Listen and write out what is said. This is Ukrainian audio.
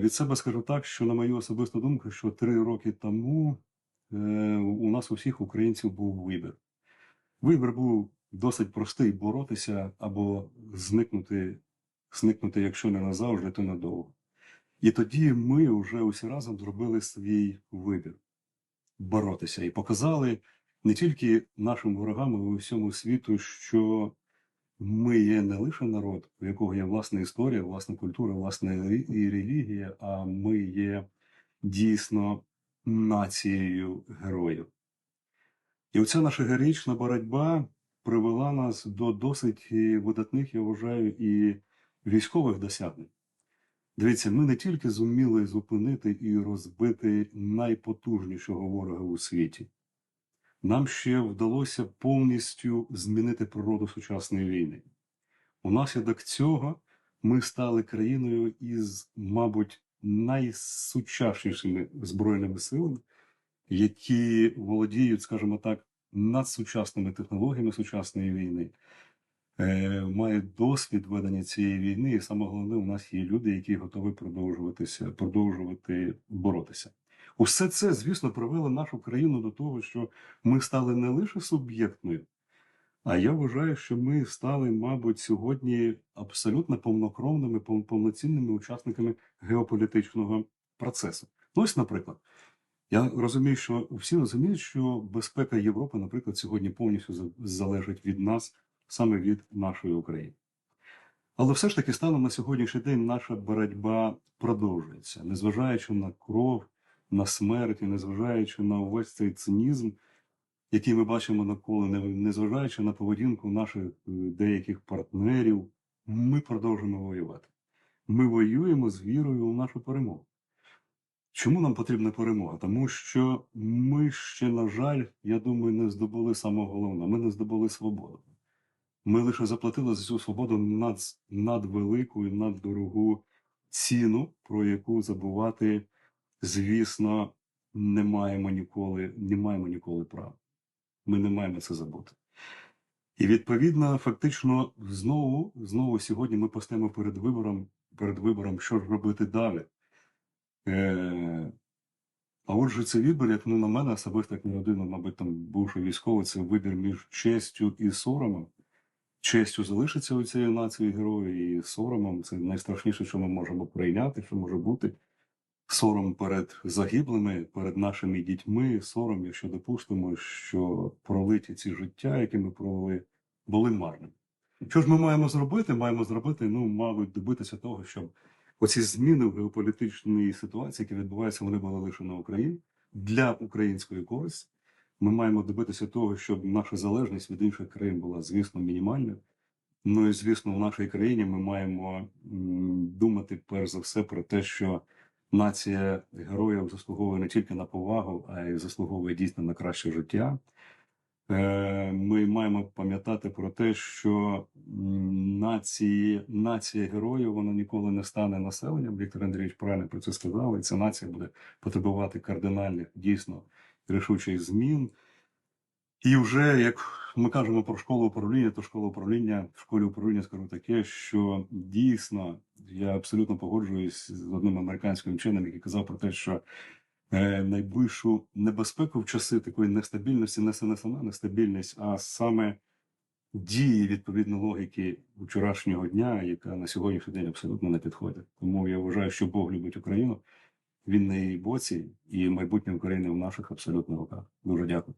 Від себе скажу так, що на мою особисту думку, що три роки тому е, у нас у всіх українців був вибір. Вибір був досить простий боротися або зникнути, зникнути, якщо не назавжди, то надовго. І тоді ми вже усі разом зробили свій вибір боротися і показали не тільки нашим ворогам, але й усьому світу, що ми є не лише народ, у якого є власна історія, власна культура, власна і релігія, а ми є дійсно нацією героїв. І оця наша героїчна боротьба привела нас до досить е, видатних, я вважаю, і військових досягнень. Дивіться, ми не тільки зуміли зупинити і розбити найпотужнішого ворога у світі, нам ще вдалося повністю змінити природу сучасної війни. Унаслідок цього ми стали країною із, мабуть, найсучаснішими збройними силами, які володіють, скажімо так, надсучасними технологіями сучасної війни, е, мають досвід ведення цієї війни, і саме головне, у нас є люди, які готові продовжуватися, продовжувати боротися. Усе це, звісно, привело нашу країну до того, що ми стали не лише суб'єктною, а я вважаю, що ми стали, мабуть, сьогодні абсолютно повнокровними, повноцінними учасниками геополітичного процесу. Ну, ось, наприклад, я розумію, що всі розуміють, що безпека Європи, наприклад, сьогодні повністю залежить від нас, саме від нашої України. Але все ж таки, станом на сьогоднішній день наша боротьба продовжується, незважаючи на кров, на смерть, і незважаючи на увесь цей цинізм, який ми бачимо навколо, незважаючи на поведінку наших е, деяких партнерів, ми продовжуємо воювати. Ми воюємо з вірою у нашу перемогу. Чому нам потрібна перемога? Тому що ми ще, на жаль, я думаю, не здобули самого головного. Ми не здобули свободу. Ми лише заплатили за цю свободу над, надвелику і наддорогу ціну, про яку забувати, звісно, не маємо ніколи, не маємо ніколи права. Ми не маємо це забути. І відповідно, фактично, знову, знову сьогодні ми постаємо перед вибором, перед вибором, що ж робити далі. Е, а отже, це вибір, як ну, на мене, особисто як не один, мабуть, там бувши військовий, це вибір між честю і соромом. Честю залишиться у цієї нації герою, і соромом це найстрашніше, що ми можемо прийняти, що може бути. Сором перед загиблими, перед нашими дітьми, сором, якщо допустимо, що пролиті ці життя, які ми провели, були марними. Що ж ми маємо зробити? Маємо зробити, ну, мабуть, добитися того, щоб оці зміни в геополітичній ситуації, які відбуваються, вони були лише на Україні для української користі. Ми маємо добитися того, щоб наша залежність від інших країн була, звісно, мінімальною. Ну і звісно, в нашій країні ми маємо думати перш за все про те, що нація героїв заслуговує не тільки на повагу, а й заслуговує дійсно на краще життя. Е, Ми маємо пам'ятати про те, що нації, нація героїв вона ніколи не стане населенням. Віктор Андрійович правильно про це сказав, і ця нація буде потребувати кардинальних дійсно рішучих змін. І вже як ми кажемо про школу управління, то школа управління в школі управління скажу таке, що дійсно я абсолютно погоджуюсь з одним американським вченим, який казав про те, що е, найбільшу небезпеку в часи такої нестабільності несе не сама нестабільність, а саме дії відповідно логіки вчорашнього дня, яка на сьогоднішній день абсолютно не підходить. Тому я вважаю, що Бог любить Україну. Він на її боці, і майбутнє України в наших абсолютно руках. Дуже дякую.